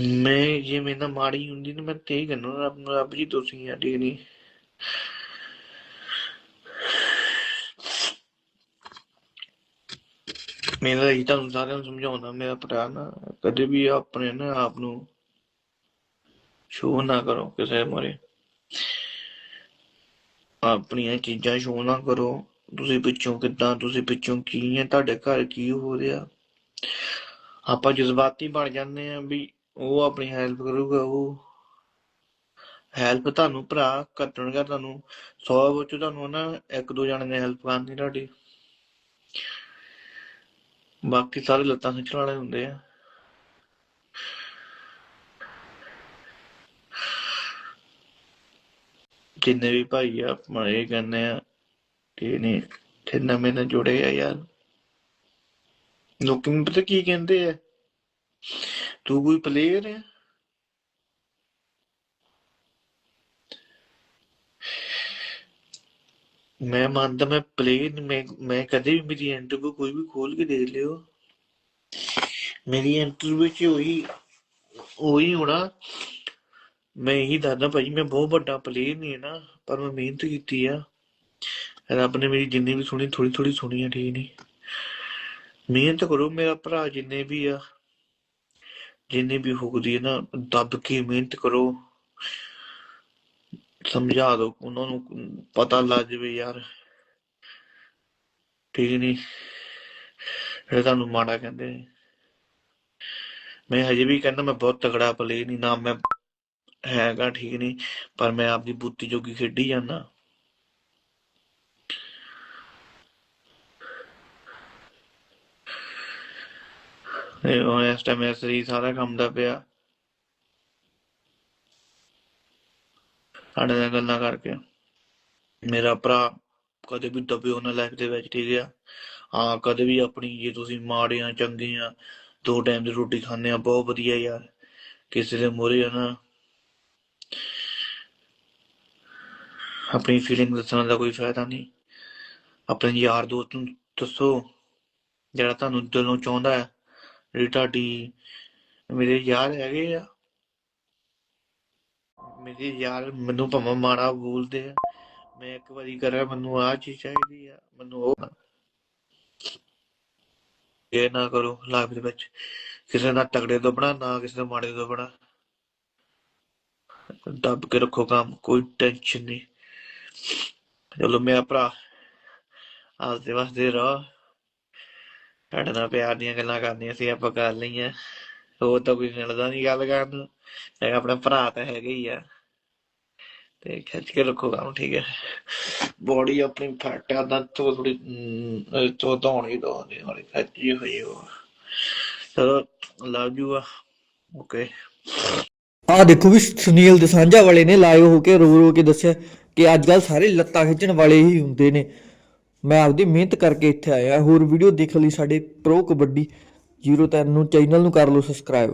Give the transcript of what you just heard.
ਮੈਂ ਜੇ ਮੇਰੇ ਨਾਲ ਮਾੜੀ ਹੁੰਦੀ ਨਾ ਮੈਂ ਤੇ ਹੀ ਕਹਿੰਦਾ ਰੱਬ ਨੂੰ, ਰੱਬ ਜੀ ਤੁਸੀਂ ਆ ਠੀਕ ਨਹੀਂ। ਮੇਰਾ ਇਹ ਤੁਹਾਨੂੰ ਸਾਰਿਆਂ ਨੂੰ ਸਮਝਾਉਂਦਾ, ਮੇਰਾ ਭਰਾ ਨਾ, ਕਦੇ ਵੀ ਆਪਣੇ ਨਾ ਆਪ ਨੂੰ ਸ਼ੋਅ ਨਾ ਕਰੋ ਕਿਸੇ ਮਰੇ ਆਪਣੀਆਂ ਚੀਜ਼ਾਂ ਸ਼ੋਅ ਨਾ ਕਰੋ, ਤੁਸੀਂ ਪਿੱਛੋਂ ਕਿੱਦਾਂ, ਤੁਸੀਂ ਪਿੱਛੋਂ ਕੀ ਹੈ, ਤੁਹਾਡੇ ਘਰ ਕੀ ਹੋ ਰਿਹਾ। ਆਪਾਂ ਜਜ਼ਬਾਤੀ ਬਣ ਜਾਂਦੇ ਆ ਵੀ ਉਹ ਆਪਣੀ ਹੈਲਪ ਕਰੂਗਾ, ਉਹ ਹੈਲਪ ਤੁਹਾਨੂੰ ਭਰਾ ਕੱਟਣਗਾ ਤੁਹਾਨੂੰ 100 ਵਿੱਚੋਂ ਤੁਹਾਨੂੰ ਨਾ ਇੱਕ ਦੋ ਜਣੇ ਨੇ ਹੈਲਪ ਕਰਨੀ ਤੁਹਾਡੀ। ਬਾਕੀ ਸਾਰੇ ਲੱਤਾਂ ਖਿੱਚਣ ਵਾਲੇ ਹੁੰਦੇ ਆ। ਜਿੰਨੇ ਵੀ ਭਾਈ ਆ, ਆਪਾਂ ਇਹ ਕਹਿੰਦੇ ਆ ਕਿ ਨਹੀਂ ਤੇ ਨਵੇਂ ਨਾਲ ਜੁੜੇ ਆ ਯਾਰ। ਲੋਕੀ ਮੈਨੂੰ ਪਤਾ ਕੀ ਕਹਿੰਦੇ ਆ? ਤੂੰ ਕੋਈ ਪਲੇਅਰ ਹੈ ਮੈਂ ਮੰਨਦਾ ਮੈਂ ਪਲੇਅਰ ਮੈਂ ਮੈਂ ਕਦੇ ਵੀ ਮੇਰੀ ਇੰਟਰਵਿਊ ਕੋਈ ਵੀ ਖੋਲ ਕੇ ਦੇਖ ਲਿਓ ਮੇਰੀ ਇੰਟਰਵਿਊ ਚ ਉਹੀ ਉਹੀ ਹੋਣਾ ਮੈਂ ਇਹੀ ਦੱਸਦਾ ਭਾਈ ਮੈਂ ਬਹੁਤ ਵੱਡਾ ਪਲੇਅਰ ਨਹੀਂ ਹੈ ਨਾ ਪਰ ਮੈਂ ਮਿਹਨਤ ਕੀਤੀ ਆ ਰੱਬ ਨੇ ਮੇਰੀ ਜਿੰਨੀ ਵੀ ਸੁਣੀ ਥੋੜੀ ਥੋੜੀ ਸੁਣੀ ਆ ਠੀਕ ਨਹੀਂ ਮਿਹਨਤ ਕਰੋ ਮੇਰਾ ਭਰਾ ਜਿੰਨੇ ਵੀ ਆ ਜਿੰਨੀ ਵੀ ਹੁਕਦੀ ਹੈ ਨਾ, ਦੱਬ ਕੇ ਮਿਹਨਤ ਕਰੋ। ਸਮਝਾ ਦਿਓ ਉਹਨਾਂ ਨੂੰ ਪਤਾ ਲੱਗ ਜਾਵੇ ਯਾਰ। ਠੀਕ ਨਹੀਂ ਇਹ ਤੁਹਾਨੂੰ ਮਾੜਾ ਕਹਿੰਦੇ। ਨੇ। ਮੈਂ ਹਜੇ ਵੀ ਕਹਿੰਦਾ, ਮੈਂ ਬਹੁਤ ਤਗੜਾ ਪਲੇ ਨਹੀਂ ਨਾ ਮੈਂ ਹੈਗਾ ਠੀਕ ਨਹੀਂ ਪਰ ਮੈਂ ਆਪਦੀ ਬੁੱਤੀ ਜੋਗੀ ਖੇਡੀ ਜਾਂਦਾ। ਇਹ ਇਸ ਟਾਈਮ ਇਸ ਸਰੀਰ ਸਾਰਾ ਕੰਮ ਪਿਆ। ਸਾਡੇ ਨਾਲ ਗੱਲਾਂ ਕਰਕੇ। ਮੇਰਾ ਭਰਾ ਕਦੇ ਵੀ ਦਬਿਓ ਨਾ ਲਾਈਫ ਦੇ ਵਿੱਚ, ਠੀਕ ਆ? ਹਾਂ, ਕਦੇ ਵੀ ਆਪਣੀ, ਜੇ ਤੁਸੀਂ ਮਾੜੇ ਆ, ਚੰਗੇ ਆ, ਦੋ ਟਾਈਮ ਦੀ ਰੋਟੀ ਖਾਂਦੇ ਆ, ਬਹੁਤ ਵਧੀਆ ਯਾਰ। ਕਿਸੇ ਦੇ ਮੂਹਰੇ ਆ ਨਾ। ਆਪਣੀ ਫੀਲਿੰਗ ਦੱਸਣ ਦਾ ਕੋਈ ਫਾਇਦਾ ਨਹੀਂ। ਆਪਣੇ ਯਾਰ ਦੋਸਤ ਨੂੰ ਦੱਸੋ, ਜਿਹੜਾ ਤੁਹਾਨੂੰ ਦਿਲੋਂ ਚਾਹੁੰਦਾ ਹੈ। ਜਿਹੜੀ ਤੁਹਾਡੀ ਮੇਰੇ ਯਾਰ ਹੈਗੇ ਆ। ਮੇਰੇ ਯਾਰ ਮੈਨੂੰ ਭਾਵੇਂ ਮਾੜਾ ਬੋਲਦੇ ਆ। ਮੈਂ ਇੱਕ ਵਾਰੀ ਕਰਾਂ, ਮੈਨੂੰ ਆਹ ਚੀਜ਼ ਚਾਹੀਦੀ ਆ, ਮੈਨੂੰ ਉਹ ਇਹ ਨਾ ਕਰੋ ਲਾਈਫ ਦੇ ਵਿੱਚ, ਕਿਸੇ ਨਾਲ ਤਗੜੇ ਤੋਂ ਬਣਾ, ਨਾ ਕਿਸੇ ਨਾਲ ਮਾੜੇ ਤੋਂ ਬਣਾ। ਦੱਬ ਕੇ ਰੱਖੋ ਕੰਮ, ਕੋਈ ਟੈਨਸ਼ਨ ਨਹੀਂ। ਚਲੋ ਮੇਰਾ ਭਰਾ ਆਸਦੇ ਵਾਸਤੇ ਰਹੋ ਤੁਹਾਡੇ ਨਾਲ ਪਿਆਰ ਦੀਆਂ ਗੱਲਾਂ ਕਰਨੀਆਂ ਸੀ, ਆਪਾਂ ਕਰ ਲਈਆਂ। ਹੋਰ ਤਾਂ ਕੋਈ ਮਿਲਦਾ ਨਹੀਂ ਗੱਲ ਕਰਨ ਨੂੰ। ਇਹ ਆਪਣਾ ਭਰਾ ਤਾਂ ਹੈਗਾ ਹੀ ਆ। ਤੇ ਖਿੱਚ ਕੇ ਰੱਖੋ ਕੰਮ, ਠੀਕ ਹੈ। ਬੋਡੀ ਆਪਣੀ ਫੈਟ ਆ ਦਾ ਥੋੜੀ ਤੋਂ ਧੌਣੀ ਤੋਂ ਨਹੀਂ ਹੌਲੀ ਹੋਈ ਉਹ। ਚਲੋ ਲਵ ਯੂ ਆ। ਓਕੇ ਆ ਦੇਖੋ ਵੀ ਸੁਨੀਲ ਦਸਾਂਝਾ ਵਾਲੇ ਨੇ ਲਾਈਵ ਹੋ ਕੇ ਰੋ ਰੋ ਕੇ ਦੱਸਿਆ ਕਿ ਅੱਜ ਕੱਲ ਸਾਰੇ ਲੱਤਾਂ ਖਿੱਚਣ ਵਾਲੇ ਹੀ ਹੁੰਦੇ ਨੇ। ਮੈਂ ਆਪਦੀ ਮਿਹਨਤ ਕਰਕੇ ਇੱਥੇ ਆਇਆ। ਹੋਰ ਵੀਡੀਓ ਦੇਖਣ ਲਈ ਸਾਡੇ ਪ੍ਰੋ ਕਬੱਡੀ 03 ਨੂੰ ਚੈਨਲ ਨੂੰ ਕਰ ਲਓ ਸਬਸਕ੍ਰਾਈਬ